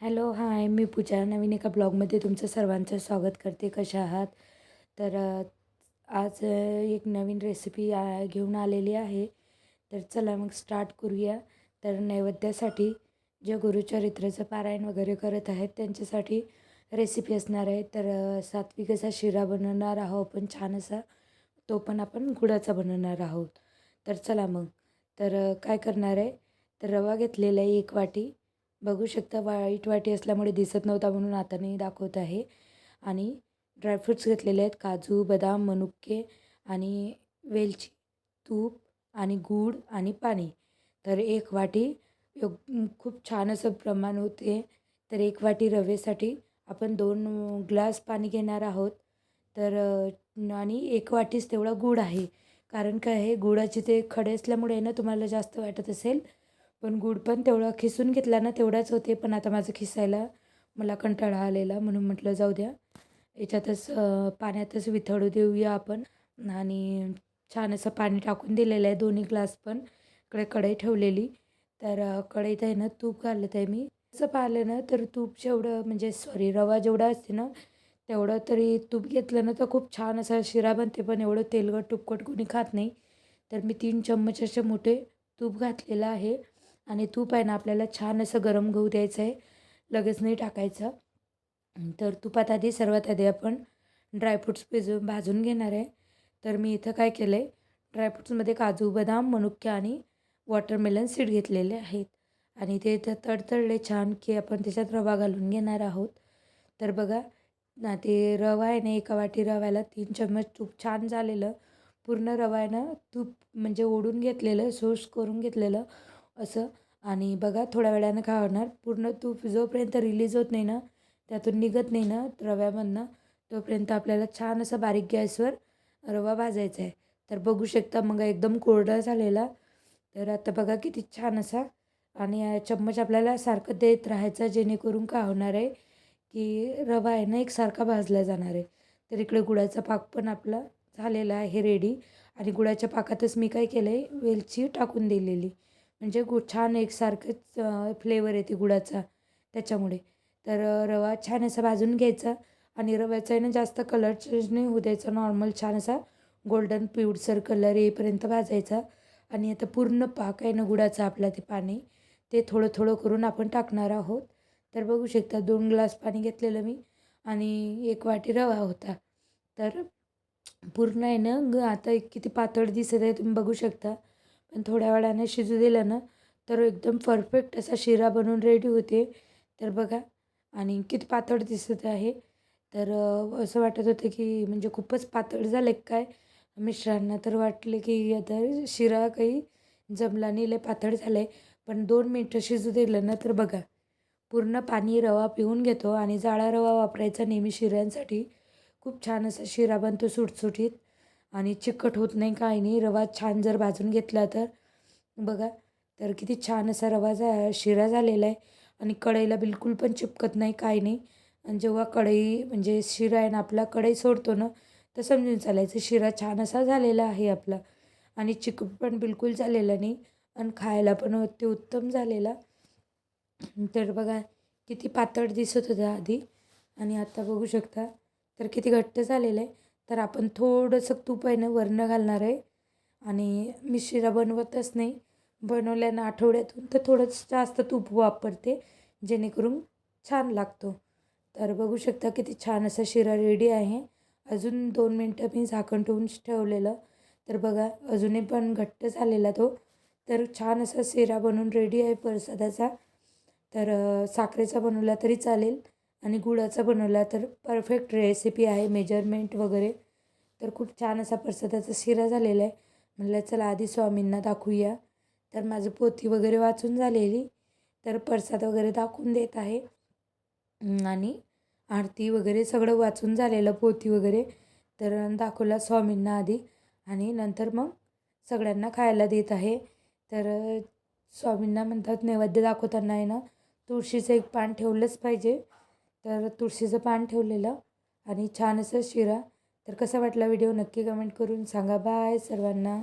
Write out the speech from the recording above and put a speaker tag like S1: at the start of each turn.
S1: Hello hi. मी पूजा नवीन एका ब्लॉगमध्ये तुमचं सर्वांचं स्वागत करते. कशा आहात? तर आज एक नवीन रेसिपी घेऊन आलेली आहे. तर चला मग स्टार्ट करूया. तर नैवेद्यासाठी जे गुरुचरित्राचं पारायण वगैरे करत आहेत त्यांच्यासाठी रेसिपी असणार आहे. तर सात्विक असा शिरा बनवणार आहोत आपण छान असा. तो पण आपण गुळाचा बनवणार आहोत. तर चला मग. तर काय करणार आहे? तर रवा घेतलेला आहे एक वाटी. बघू शकता वाईट वाटी असल्यामुळे दिसत नव्हता म्हणून हाताने दाखवत आहे. आणि ड्रायफ्रूट्स घेतलेले आहेत काजू बदाम मनुके आणि वेलची तूप आणि गूळ आणि पाणी. तर एक वाटी योग खूप छान असं प्रमाण होते. तर एक वाटी रवेसाठी आपण दोन ग्लास पाणी घेणार आहोत. तर आणि एक वाटीच तेवढा गूळ आहे. कारण काय आहे गुळाचे ते खडे असल्यामुळे ना तुम्हाला जास्त वाटत असेल. पण गुड पण तेवढा खिसून घेतला ना तेवढाच होते पण आता माझं खिसायला मला कंटाळा आलेला म्हणून म्हटलं जाऊ द्या. याच्यातच पाण्यातच विथळू देऊया आपण. आणि छान असं पाणी टाकून दिलेलं आहे दोन्ही ग्लास पण. इकडे कढई ठेवलेली. तर कढईत आहे ना तूप घालत आहे मी. असं पाहिलं ना तर तूप जेवढं म्हणजे सॉरी रवा जेवढा असते ना तेवढं तरी तूप घेतलं ना तर खूप छान असा शिरा बनते पण एवढं तेलकट तुपकट कोणी खात नाही. तर मी तीन चम्मच असे मोठे तूप घातलेलं आहे. आणि तूप आहे ना आपल्याला छान असं गरम गहू द्यायचं आहे. लगेच नाही टाकायचं. तर तुपात आधी सर्वात आधी आपण ड्रायफ्रूट्स भिजून भाजून घेणार आहे. तर मी इथं काय केलं आहे ड्रायफ्रूट्समध्ये काजू बदाम मनुक्के आणि वॉटरमेलन सीड घेतलेले आहेत. आणि ते इथं तडतडले छान की आपण त्याच्यात रवा घालून घेणार आहोत. तर बघा ना ते रवा आहे ना एका वाटी रव्याला तीन चम्मच तूप छान झालेलं. पूर्ण रवा आहे ना तूप म्हणजे ओढून घेतलेलं सोस करून घेतलेलं. असं. आणि बघा थोड्या वेळानं काय होणार? पूर्ण तूप जोपर्यंत रिलीज होत नाही ना त्यातून निघत नाही ना रव्यामधनं तोपर्यंत आपल्याला छान असं बारीक गॅसवर रवा भाजायचा आहे. तर बघू शकता मग एकदम कोरडा झालेला. तर आता बघा किती छान असा. आणि चम्मच आपल्याला सारखं देत राहायचं जेणेकरून काय होणार आहे की रवा आहे ना एकसारखा भाजला जाणार आहे. तर इकडे गुळाचा पाक पण आपला झालेला आहे रेडी आणि गुळाच्या पाकातच मी काय केलं आहे वेलची टाकून दिलेली. म्हणजे गु छान एकसारखंच फ्लेवर येते गुळाचा त्याच्यामुळे. तर रवा छान असा भाजून घ्यायचा आणि रव्याचा आहे ना जास्त कलर चेंज नाही होऊ द्यायचा. नॉर्मल छान असा गोल्डन पिवळसर कलर येईपर्यंत भाजायचा. आणि आता पूर्ण पाक आहे ना गुळाचा आपला ते पाणी ते थोडं थोडं करून आपण टाकणार आहोत. तर बघू शकता दोन ग्लास पाणी घेतलेलं मी आणि एक वाटी रवा होता. तर पूर्ण आहे ना ग आता एक किती पातळ दिसत आहे तुम्ही बघू शकता. पण थोड्या वेळाने शिजू दिलं ना तर एकदम परफेक्ट असा शिरा बनवून रेडी होते. तर बघा आणि किती पातळ दिसत आहे. तर असं वाटत होतं की म्हणजे खूपच पातळ झालं काय? मिश्रांना तर वाटले की आता शिरा काही जमला नाही लय पातळ झालं आहे पण दोन मिनटं शिजू दिलं ना तर बघा पूर्ण पाणी रवा पिऊन घेतो. आणि जाळा रवा वापरायचा नेहमी शिऱ्यांसाठी. खूप छान असा शिरा बनतो सुटसुटीत. आणि चिकट होत नाही काही नाही. रवा छान जर भाजून घेतला तर. बघा तर किती छान असा रवा जा शिरा झालेला आहे. आणि कढईला बिलकुल पण चिपकत नाही काही नाही. आणि जेव्हा कढई म्हणजे शिरा आहे ना आपला कढई सोडतो ना तर समजून चालायचं शिरा छान असा झालेला आहे आपला. आणि चिकट पण बिलकुल झालेला नाही. आणि खायला पण अति उत्तम झालेला. तर बघा किती पातळ दिसत होतं आधी. आणि आता बघू शकता तर किती घट्ट झालेलं आहे. तर आपण थोडंसं तूप आहे ना वरणं घालणार आहे. आणि मी शिरा बनवतच नाही. बनवल्यानं आठवड्यातून तर थोडंच जास्त तूप वापरते जेणेकरून छान लागतो. तर बघू शकता किती छान असा शिरा रेडी आहे. अजून दोन मिनटं मी झाकण ठेवून ठेवलेलं. तर बघा अजूनही पण घट्ट झालेला तो. तर छान असा शिरा बनवून रेडी आहे प्रसादाचा. तर साखरेचा बनवला तरी चालेल. आणि गुळाचा बनवला तर परफेक्ट रेसिपी आहे मेजरमेंट वगैरे. तर खूप छान असा प्रसादाचा शिरा झालेला आहे. म्हणलं चला आधी स्वामींना दाखवूया. तर माझं पोथी वगैरे वाचून झालेली. तर प्रसाद वगैरे दाखवून देत आहे. आणि आरती वगैरे सगळं वाचून झालेलं पोथी वगैरे. तर दाखवला स्वामींना आधी. आणि नंतर मग सगळ्यांना खायला देत आहे. तर स्वामींना म्हणतात नैवेद्य दाखवताना आहे ना तुळशीचं एक पान ठेवलंच पाहिजे. तर तुळशीचं पान ठेवलेलं आणि छान असं शिरा. तर कसा वाटला व्हिडिओ नक्की कमेंट करून सांगा. बाय सर्वांना.